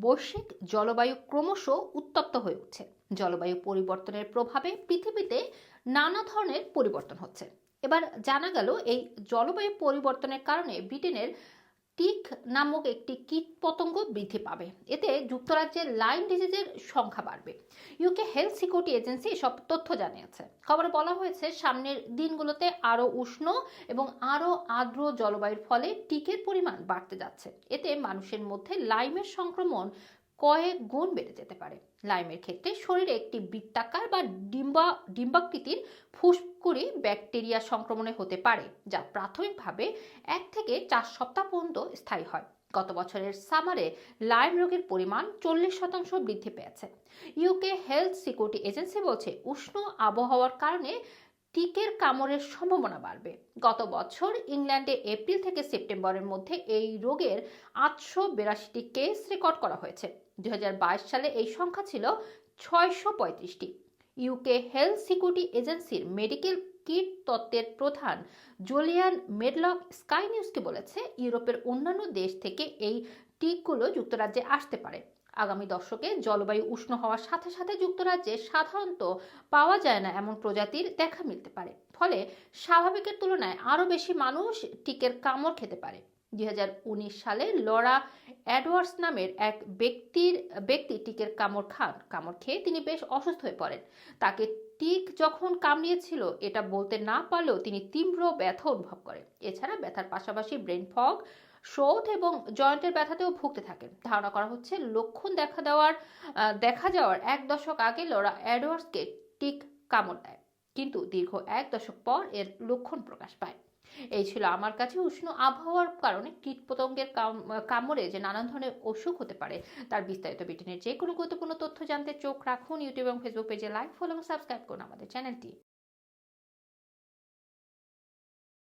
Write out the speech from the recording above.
বৈশ্বিক জলবায়ু ক্রমশ উত্তপ্ত হয়ে উঠছে। জলবায়ু পরিবর্তনের প্রভাবে পৃথিবীতে নানা ধরনের পরিবর্তন হচ্ছে। এবার জানা গেল, এই জলবায়ু পরিবর্তনের কারণে ব্রিটেনের টিক নামক একটি কীট পতঙ্গ বৃদ্ধি পাবে। এতে যুক্তরাজ্যের লাইম ডিজিজের সংখ্যা বাড়বে। ইউকে হেলথ সিকিউরিটি এজেন্সি এসব তথ্য জানিয়েছে। খবরে বলা হয়েছে, সামনের দিনগুলোতে আরও উষ্ণ এবং আরও আর্দ্র জলবায়ুর ফলে টিকের পরিমাণ বাড়তে যাচ্ছে। এতে মানুষের মধ্যে লাইমের সংক্রমণ কয়েক গুণ বেড়ে যেতে পারে। লাইমের ক্ষেত্রে শরীরে একটি বৃত্তাকার বা ডিম্বা, ডিম্বাকৃতির ফুসকুড়ি ব্যাকটেরিয়া সংক্রমণে হতে পারে, যা প্রাথমিকভাবে এক থেকে চার সপ্তাহ পর্যন্ত স্থায়ী হয়। গত বছরের সামারে লাইম রোগের পরিমাণ চল্লিশ শতাংশ বৃদ্ধি পেয়েছে। ইউকে হেলথ সিকিউরিটি এজেন্সি বলছে, উষ্ণ আবহাওয়ার কারণে টিকের কামড়ের সম্ভাবনা বাড়বে। গত বছর ইংল্যান্ডে এপ্রিল থেকে সেপ্টেম্বরের মধ্যে এই রোগের আটশো বিরাশিটি কেস রেকর্ড করা হয়েছে। দু হাজার বাইশ সালে এই সংখ্যা ছিল ছয়শো পঁয়ত্রিশটি। ইউকে হেলথ সিকিউরিটি এজেন্সির মেডিকেল কিট তত্ত্বের প্রধান জুলিয়ান মেডলক স্কাই নিউজকে বলেছে, ইউরোপের অন্যান্য দেশ থেকে এই টিকগুলো যুক্তরাজ্যে আসতে পারে। আগামী দশকে জলবায়ু উষ্ণ হওয়ার সাথে সাথে যুক্তরাজ্যে সাধারণত পাওয়া যায় না এমন প্রজাতির দেখা মিলতে পারে। ফলে স্বাভাবিকের তুলনায় আরও বেশি মানুষ টিকের কামড় খেতে পারে। দু হাজার উনিশ সালে লরা অ্যাডওয়ার্ডস নামের এক ব্যক্তির, ব্যক্তি টিকের কামড় খান। কামড় খেয়ে তিনি বেশ অসুস্থ হয়ে পড়েন। তাকে টিক যখন কামড়িয়েছিল, এটা বলতে না পারলেও তিনি তীব্র ব্যথা অনুভব করেন। এছাড়া ব্যথার পাশাপাশি ব্রেন ফগ শোথ এবং জয়েন্টের ব্যথাতেও ভুগতে থাকেন। ধারণা করা হচ্ছে লক্ষণ দেখা দেওয়ার দেখা যাওয়ার এক দশক আগে লরা অ্যাডওয়ার্ডসকে টিক কামড় দেয়, কিন্তু দীর্ঘ এক দশক পর এর লক্ষণ প্রকাশ পায়। এই ছিল আমার কাছে উষ্ণ আবহাওয়ার কারণে কীটপতঙ্গের কাম- কামড়ে যে নানান ধরনের অসুখ হতে পারে, তার বিস্তারিত ব্রিটেনের যে কোনো গুরুত্বপূর্ণ তথ্য জানতে চোখ রাখুন ইউটিউব এবং ফেসবুক পেজে লাইক ফলো এবং সাবস্ক্রাইব করুন আমাদের চ্যানেলটি